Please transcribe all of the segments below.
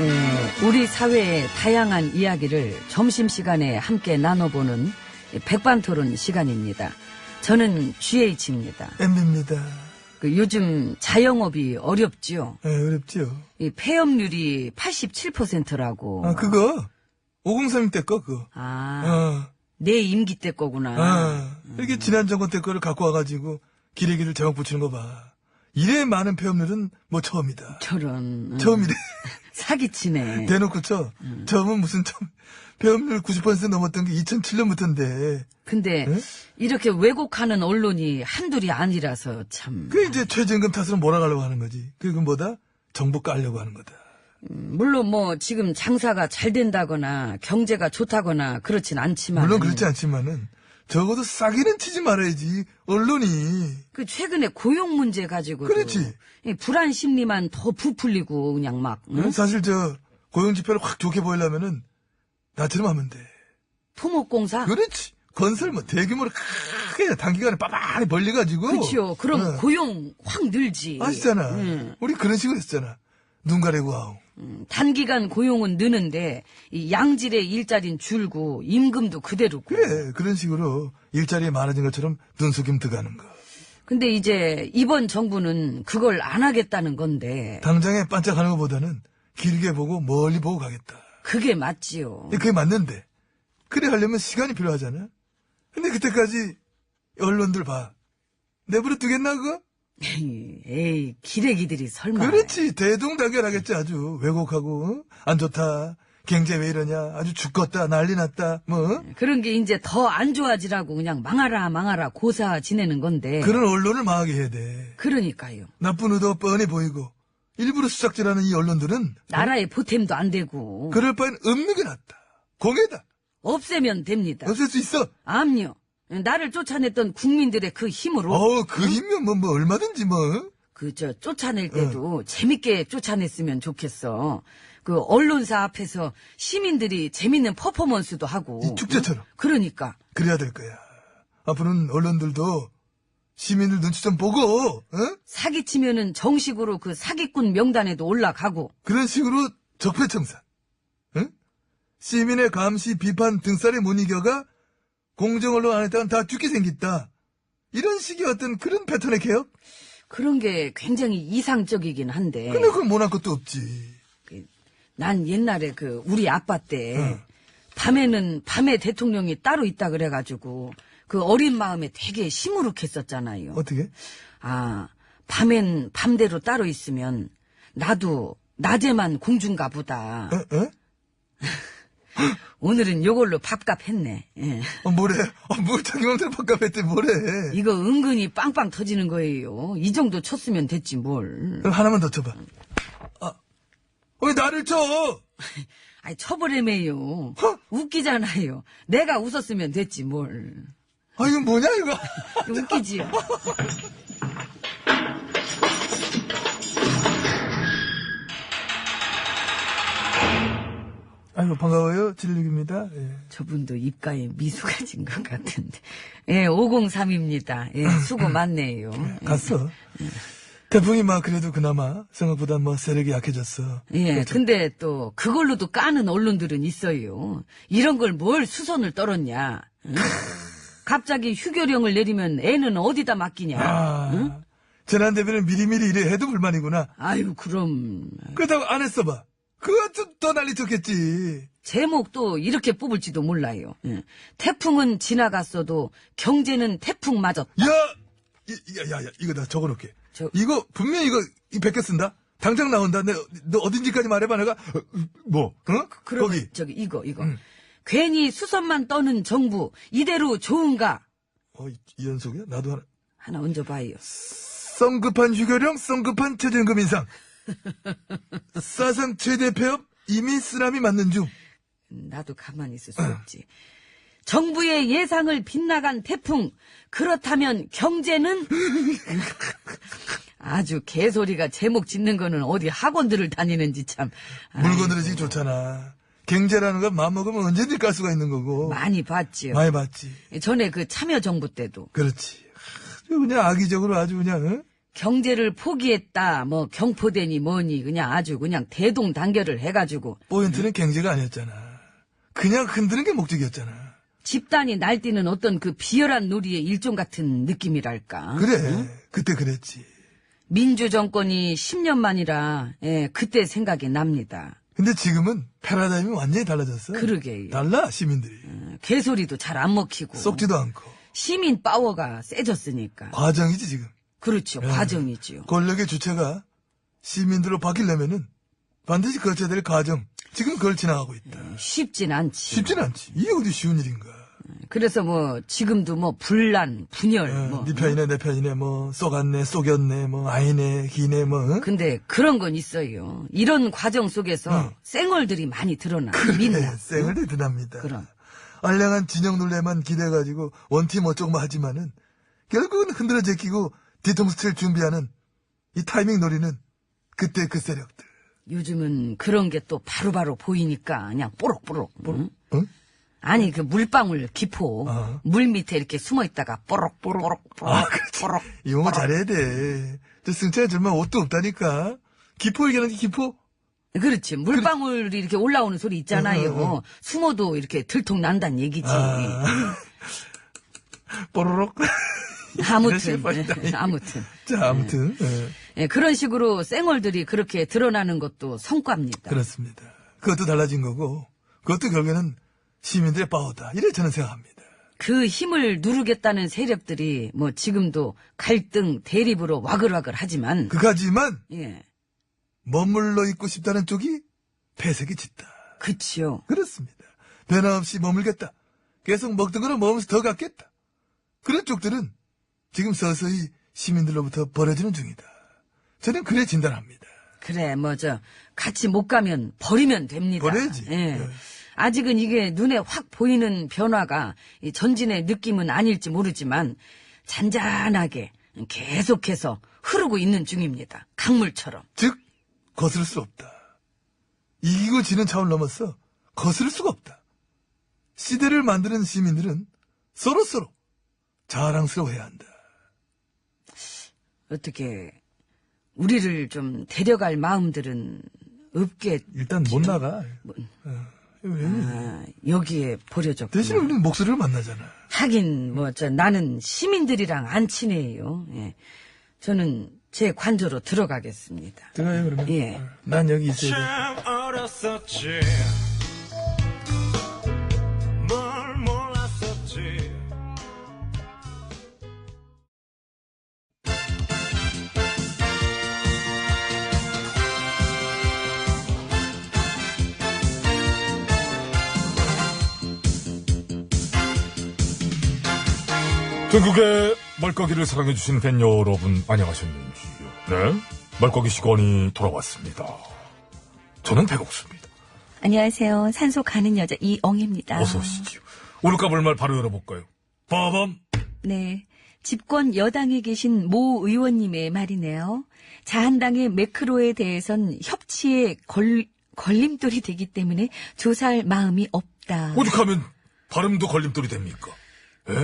예, 우리 사회의 다양한 이야기를 점심시간에 함께 나눠보는 백반토론 시간입니다. 저는 GH입니다. MB입니다. 그 요즘 자영업이 어렵지요. 예, 어렵지요. 이 폐업률이 87%라고. 아, 그거. 503 때 거, 그거. 아, 어, 내 임기 때 거구나. 아, 이렇게 지난 정권 때 거를 갖고 와가지고 기레기를 제목 붙이는 거 봐. 이래 많은 폐업률은 뭐 처음이다. 저런. 음, 처음이래. 사기치네. 대놓고 쳐. 처음은 무슨 처음. 폐업률 90% 넘었던 게 2007년부터인데. 근데 응? 이렇게 왜곡하는 언론이 한둘이 아니라서 참. 그 이제 최저임금 탓으로 몰아가려고 하는 거지. 그게 뭐다? 정부 깔려고 하는 거다. 물론 뭐 지금 장사가 잘 된다거나 경제가 좋다거나 그렇진 않지만 물론 그렇지 않지만은 적어도 싸기는 치지 말아야지. 언론이. 그 최근에 고용 문제 가지고 그렇지. 불안 심리만 더 부풀리고 그냥 막 응? 사실 저 고용 지표를 확 좋게 보이려면은 나처럼 하면 돼. 토목공사 그렇지. 건설 뭐 대규모로 크게 단기간에 빠바리 벌려가지고. 그렇죠. 그럼 어. 고용 확 늘지. 아시잖아. 응. 우리 그런 식으로 했잖아. 눈 가리고 아우. 음, 단기간 고용은 느는데 이 양질의 일자리는 줄고 임금도 그대로고. 그래. 그런 식으로 일자리 많아진 것처럼 눈속임 들어가는 거. 근데 이제 이번 정부는 그걸 안 하겠다는 건데 당장에 반짝하는 것보다는 길게 보고 멀리 보고 가겠다. 그게 맞지요. 그게 맞는데. 그래 하려면 시간이 필요하잖아. 근데 그때까지 언론들 봐. 내버려 두겠나 그거? 에이 기레기들이 설마. 그렇지. 대동단결하겠지 아주. 왜곡하고 어? 안 좋다. 경제 왜 이러냐. 아주 죽겠다. 난리 났다. 뭐 어? 그런 게 이제 더 안 좋아지라고 그냥 망하라 망하라 고사 지내는 건데. 그런 언론을 망하게 해야 돼. 그러니까요. 나쁜 의도 뻔히 보이고 일부러 수작질하는 이 언론들은 나라의 보탬도 안 되고. 그럴 바엔 없는 게 낫다. 공해다. 없애면 됩니다. 없앨 수 있어. 암요. 나를 쫓아냈던 국민들의 그 힘으로 어우 그 힘이면 뭐, 뭐 얼마든지 뭐. 그 저 쫓아낼 때도 재밌게 쫓아냈으면 좋겠어. 그 언론사 앞에서 시민들이 재밌는 퍼포먼스도 하고. 이 축제처럼. 응? 그러니까 그래야 될 거야. 앞으로는 언론들도 시민들 눈치 좀 보고, 어? 사기치면은 정식으로 그 사기꾼 명단에도 올라가고. 그런 식으로 적폐청산, 응? 시민의 감시, 비판 등살에 못 이겨가 공정언론 안에다가 다 죽게 생겼다. 이런 식의 어떤 그런 패턴의 개혁? 그런 게 굉장히 이상적이긴 한데. 근데 그건 못한 것도 없지. 난 옛날에 그 우리 아빠 때 응. 밤에는 밤에 대통령이 따로 있다 그래가지고 그 어린 마음에 되게 시무룩했었잖아요. 어떻게? 아 밤엔 밤대로 따로 있으면 나도 낮에만 공중가 보다. 어? 어? 오늘은 요걸로 밥값 했네. 예. 어, 뭐래? 어, 뭘 자기 맘대로 바꿔했대, 뭐래? 이거 은근히 빵빵 터지는 거예요. 이 정도 쳤으면 됐지 뭘. 그럼 하나만 더 쳐봐. 아, 어, 왜 나를 쳐? 아이 쳐버리매요. 허? 웃기잖아요. 내가 웃었으면 됐지 뭘. 아, 이건 뭐냐, 이거? 웃기지요. 아이고, 반가워요. 진륙입니다. 예. 저분도 입가에 미소가 진 것 같은데. 예, 503입니다. 예, 수고 많네요. 갔어. 태풍이 막 그래도 그나마 생각보다 뭐 세력이 약해졌어. 예, 근데 또 그걸로도 까는 언론들은 있어요. 이런 걸 뭘 수선을 떨었냐. 응? 갑자기 휴교령을 내리면 애는 어디다 맡기냐. 아, 재난 대비를 미리미리 이래 해도 불만이구나. 아유, 그럼 그렇다고 안 했어봐. 좀더 난리 쳤겠지. 제목도 이렇게 뽑을지도 몰라요. 예. 태풍은 지나갔어도 경제는 태풍 맞았다. 야, 이, 야, 야, 야, 이거 나 적어놓게. 저- 이거 분명히 이거 이 베껴 쓴다. 당장 나온다. 내, 너 어딘지까지 말해봐. 내가 어, 뭐, 어? 그러면 거기. 저기 이거 이거. 응. 괜히 수선만 떠는 정부 이대로 좋은가? 어, 이, 이 연속이야? 나도 하나. 하나 얹어봐요. 성급한 휴교령, 성급한 최저임금 인상. 사상 최대 폐업 이미 쓰나미 맞는 중. 나도 가만히 있을 수 없지. 정부의 예상을 빗나간 태풍. 그렇다면 경제는 아주 개소리가 제목 짓는 거는 어디 학원들을 다니는지 참. 물건들이 지금 좋잖아. 경제라는 건 마음먹으면 언제든지 깔 수가 있는 거고. 많이 봤지요. 많이 봤지. 전에 그 참여정부 때도 그렇지. 아주 그냥 악의적으로 아주 그냥, 어? 경제를 포기했다, 뭐 경포대니 뭐니 그냥 아주 그냥 대동단결을 해가지고 포인트는 경제가 아니었잖아. 그냥 흔드는 게 목적이었잖아. 집단이 날뛰는 어떤 그 비열한 놀이의 일종 같은 느낌이랄까. 그래, 그때 그랬지. 민주 정권이 10년 만이라 예, 그때 생각이 납니다. 근데 지금은 패러다임이 완전히 달라졌어. 그러게요. 달라, 시민들이. 개소리도 잘 안 먹히고 썩지도 않고. 시민 파워가 세졌으니까. 과정이지, 지금. 그렇죠. 예. 과정이지요. 권력의 주체가 시민들로 바뀌려면은 반드시 거쳐야 될 과정. 지금 그걸 지나가고 있다. 쉽진 않지. 쉽진 않지. 이게 어디 쉬운 일인가. 그래서 뭐 지금도 뭐 분란, 분열 어, 뭐. 네 편이네, 내 편이네, 뭐, 쏘갔네, 쏘겼네, 뭐, 아이네, 기네, 뭐, 응? 근데 그런 건 있어요. 이런 과정 속에서 응. 쌩얼들이 많이 드러나. 그래, 민낯. 쌩을 드납니다. 그럼. 알량한 진영 논례만 기대가지고 원팀 어쩌고 뭐 하지만은 결국은 흔들어 제끼고 뒤통수 칠 준비하는 이 타이밍 놀이는 그때 그 세력들. 요즘은 그런 게 또 바로바로 보이니까 그냥 뽀록뽀록. 응? 응? 아니 그 물방울 기포 어. 물 밑에 이렇게 숨어 있다가 뽀록뽀록 뽀록 아, 그렇지. 뽀록 이 용어 잘해야 돼. 저 승차에 절만 옷도 없다니까. 기포 얘기하는 게 기포? 그렇지 물방울이 이렇게 올라오는 소리 있잖아요 응, 응, 응. 숨어도 이렇게 들통 난다는 얘기지 아. 뽀로록. 아무튼 뻔했다. 예, 아무튼 자, 아무튼. 예, 예, 그런 식으로 쌩얼들이 그렇게 드러나는 것도 성과입니다 그렇습니다. 그것도 달라진 거고, 그것도 결국에는 시민들의 파워다. 이래 저는 생각합니다. 그 힘을 누르겠다는 세력들이 뭐 지금도 갈등 대립으로 와글와글 하지만 그가지만 예 머물러 있고 싶다는 쪽이 폐색이 짙다. 그치요 그렇습니다. 변함없이 머물겠다. 계속 먹던 거는 먹으면서 더 갖겠다. 그런 쪽들은 지금 서서히 시민들로부터 버려지는 중이다. 저는 그래 진단합니다. 그래, 뭐, 저, 같이 못 가면 버리면 됩니다. 버려야지. 예. 예. 아직은 이게 눈에 확 보이는 변화가 이 전진의 느낌은 아닐지 모르지만 잔잔하게 계속해서 흐르고 있는 중입니다. 강물처럼. 즉, 거스를 수 없다. 이기고 지는 차원 넘어서 거스를 수가 없다. 시대를 만드는 시민들은 서로서로 자랑스러워해야 한다. 어떻게, 우리를 좀 데려갈 마음들은 없게, 일단 못 나가. 뭐, 어, 왜? 아, 여기에 버려졌구나. 대신에 우리는 목소리를 만나잖아. 하긴, 뭐, 저, 나는 시민들이랑 안 친해요. 예. 저는 제 관저로 들어가겠습니다. 들어가요, 그러면? 예. 난 여기 있어야 돼. 전국의 말까기를 사랑해주신 팬 여러분 안녕하셨는지요? 네? 말까기 시간이 돌아왔습니다. 저는 백옥수입니다. 안녕하세요. 산소 가는 여자 이엉입니다. 어서 오시지요. 오늘 까볼 말 바로 열어볼까요? 빠밤! 네. 집권 여당에 계신 모 의원님의 말이네요. 자한당의 매크로에 대해선 협치에 걸, 걸림돌이 되기 때문에 조사할 마음이 없다. 오죽하면 발음도 걸림돌이 됩니까? 예?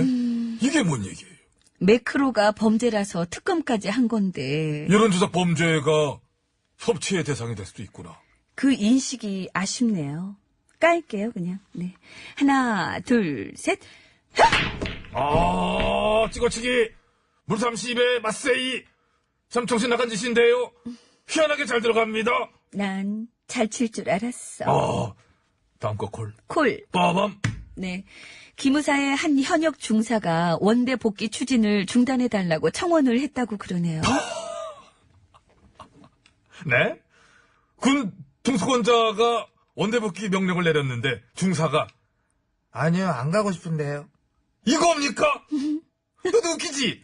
이게 뭔 얘기예요? 매크로가 범죄라서 특검까지 한 건데 여론조작 범죄가 협치의 대상이 될 수도 있구나. 그 인식이 아쉽네요. 깔게요, 그냥. 네. 하나, 둘, 셋. 아, 찍어치기! 물삼십에 맞세이! 참 정신 나간 짓인데요. 희한하게 잘 들어갑니다. 난 잘 칠 줄 알았어. 아, 다음 거 콜. 콜. 빠밤! 네. 기무사의 한 현역 중사가 원대 복귀 추진을 중단해달라고 청원을 했다고 그러네요. 네? 군 통수권자가 원대 복귀 명령을 내렸는데 중사가 아니요, 안 가고 싶은데요. 이겁니까? 너도 웃기지?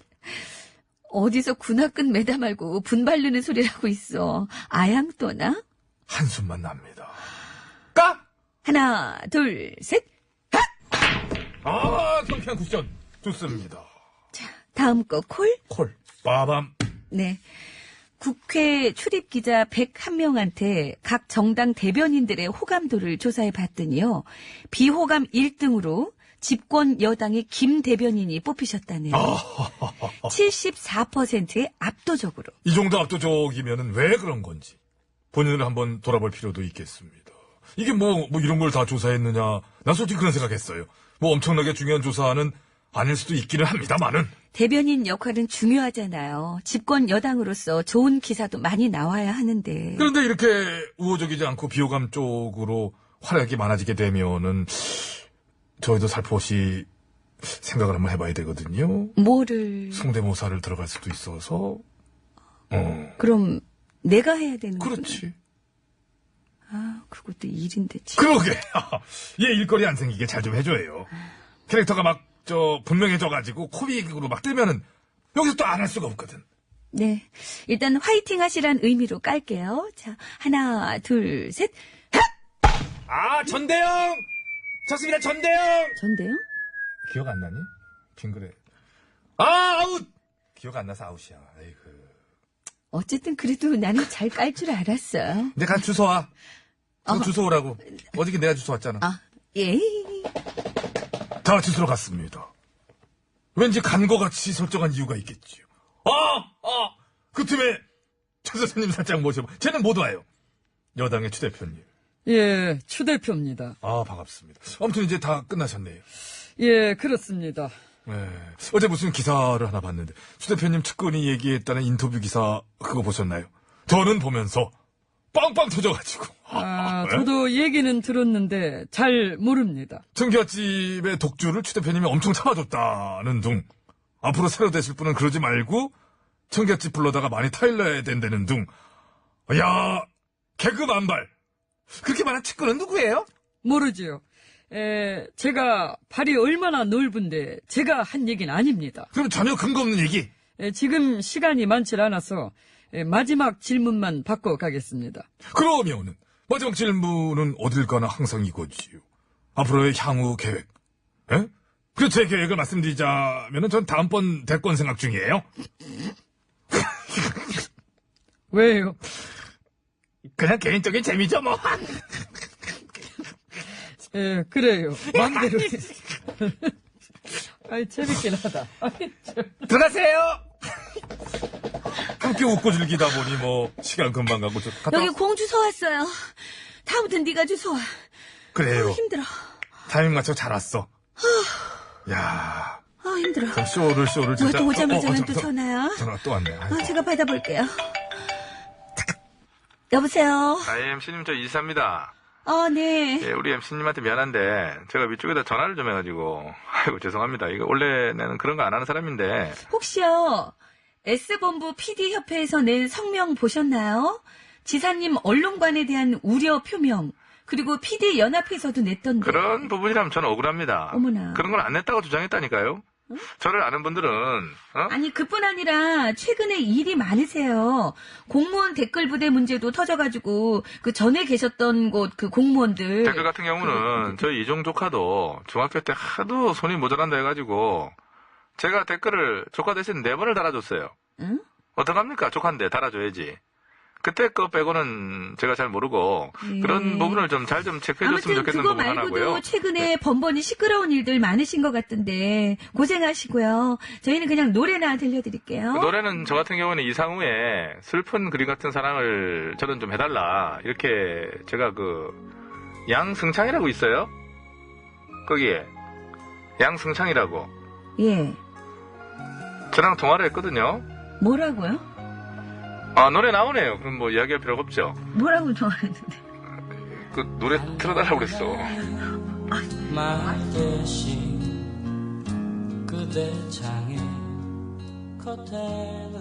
어디서 군화끈 매다 말고 분발르는 소리를 하고 있어. 아양 떠나? 한숨만 납니다. 까? 하나, 둘, 셋. 아, 경쾌한 쿠션. 좋습니다. 다음 거 콜? 콜. 빠밤. 네. 국회 출입 기자 101명한테 각 정당 대변인들의 호감도를 조사해 봤더니요. 비호감 1등으로 집권 여당의 김 대변인이 뽑히셨다네요. 74%의 압도적으로. 이 정도 압도적이면은 왜 그런 건지 본인을 한번 돌아볼 필요도 있겠습니다. 이게 뭐, 뭐 이런 걸 다 조사했느냐. 난 솔직히 그런 생각했어요. 뭐 엄청나게 중요한 조사는 아닐 수도 있기는 합니다만은. 대변인 역할은 중요하잖아요. 집권 여당으로서 좋은 기사도 많이 나와야 하는데. 그런데 이렇게 우호적이지 않고 비호감 쪽으로 활약이 많아지게 되면은 저희도 살포시 생각을 한번 해봐야 되거든요. 뭐를 성대모사를 들어갈 수도 있어서. 어. 그럼 내가 해야 되는 거야? 그렇지. 아, 그것도 일인데 참. 그러게. 얘 일거리 안 생기게 잘 좀 해줘요. 캐릭터가 막, 저, 분명해져가지고 코믹으로 막 뜨면은 여기서 또 안 할 수가 없거든. 네. 일단 화이팅 하시란 의미로 깔게요. 자, 하나, 둘, 셋. 아, 전대영! 좋습니다, 전대영! 전데요? 기억 안 나니? 빙그레. 아, 아웃! 기억 안 나서 아웃이야. 아이고. 어쨌든 그래도 나는 잘 깔 줄 알았어요. 이제 간 주소 와. 너 주소 오라고. 어저께 내가 주소 왔잖아. 아, 예. 다 주소로 갔습니다. 왠지 간 거 같이 설정한 이유가 있겠지요. 아! 아! 그 틈에 최 선생님 살짝 모셔봐. 쟤는 못 와요. 여당의 추 대표님. 예, 추 대표입니다. 아, 반갑습니다. 아무튼 이제 다 끝나셨네요. 예, 그렇습니다. 네. 어제 무슨 기사를 하나 봤는데, 추 대표님 측근이 얘기했다는 인터뷰 기사, 그거 보셨나요? 저는 보면서, 빵빵 터져가지고. 아, 네? 저도 얘기는 들었는데 잘 모릅니다. 청계화집의 독주를 추 대표님이 엄청 참아줬다는 둥. 앞으로 새로 되실 분은 그러지 말고, 청계화집 불러다가 많이 타일러야 된다는 둥. 야 개그 만발. 그렇게 많은 측근은 누구예요? 모르지요. 에, 제가 발이 얼마나 넓은데 제가 한 얘기는 아닙니다. 그럼 전혀 근거 없는 얘기. 에, 지금 시간이 많질 않아서 에, 마지막 질문만 받고 가겠습니다. 그러면은, 마지막 질문은 어딜 가나 항상 이거지요. 앞으로의 향후 계획. 에? 그제 계획을 말씀드리자면은 전 다음번 대권 생각 중이에요. 왜요? 그냥 개인적인 재미죠, 뭐. 예, 그래요. 마음대로. 해. 아이, 재밌긴 하다. 아이, 참. 들어가세요! 함께 웃고 즐기다 보니 뭐, 시간 금방 가고, 저, 갔다 여기 와. 공주소 왔어요. 다음부터는 네가 주소 와. 그래요. 힘들어. 타이밍 맞춰 잘 왔어. 야 아, 힘들어. 참 쇼를, 쇼를 뭐야, 진짜. 또 오자마자는 어, 어, 또 저- 전화야? 전화 또 왔네. 아이고. 아, 제가 받아볼게요. 여보세요? 아, 예, MC님, 저 이사입니다. 어, 네. 예, 우리 MC님한테 미안한데, 제가 위쪽에다 전화를 좀 해가지고, 아이고, 죄송합니다. 이거 원래는 그런 거 안 하는 사람인데, 혹시요, S본부 PD협회에서 낸 성명 보셨나요? 지사님 언론관에 대한 우려 표명, 그리고 PD연합회에서도 냈던데. 그런 부분이라면 저는 억울합니다. 어머나. 그런 걸 안 냈다고 주장했다니까요? 저를 아는 분들은, 어? 아니, 그뿐 아니라, 최근에 일이 많으세요. 공무원 댓글 부대 문제도 터져가지고, 그 전에 계셨던 곳 그 공무원들. 댓글 같은 경우는 저희 이종 조카도 중학교 때 하도 손이 모자란다 해가지고, 제가 댓글을 조카 대신 네 번을 달아줬어요. 응? 어떡합니까? 조카인데 달아줘야지. 그때 거 빼고는 제가 잘 모르고, 예. 그런 부분을 좀 잘 좀 체크해줬으면 좋겠는 그거 부분 말고도 하나고요. 최근에 번번이 시끄러운 일들 많으신 것 같던데 고생하시고요. 저희는 그냥 노래나 들려드릴게요. 그 노래는 저 같은 경우는 이상우의 슬픈 그림 같은 사랑을 저는 좀 해달라. 이렇게 제가 그 양승창이라고 있어요. 거기에 양승창이라고 예. 저랑 통화를 했거든요. 뭐라고요? 아 노래 나오네요. 그럼 뭐 이야기할 필요가 없죠. 뭐라고 좋아했는데? 그 노래 틀어달라고 그랬어. 말 대신 그대 창에 커튼을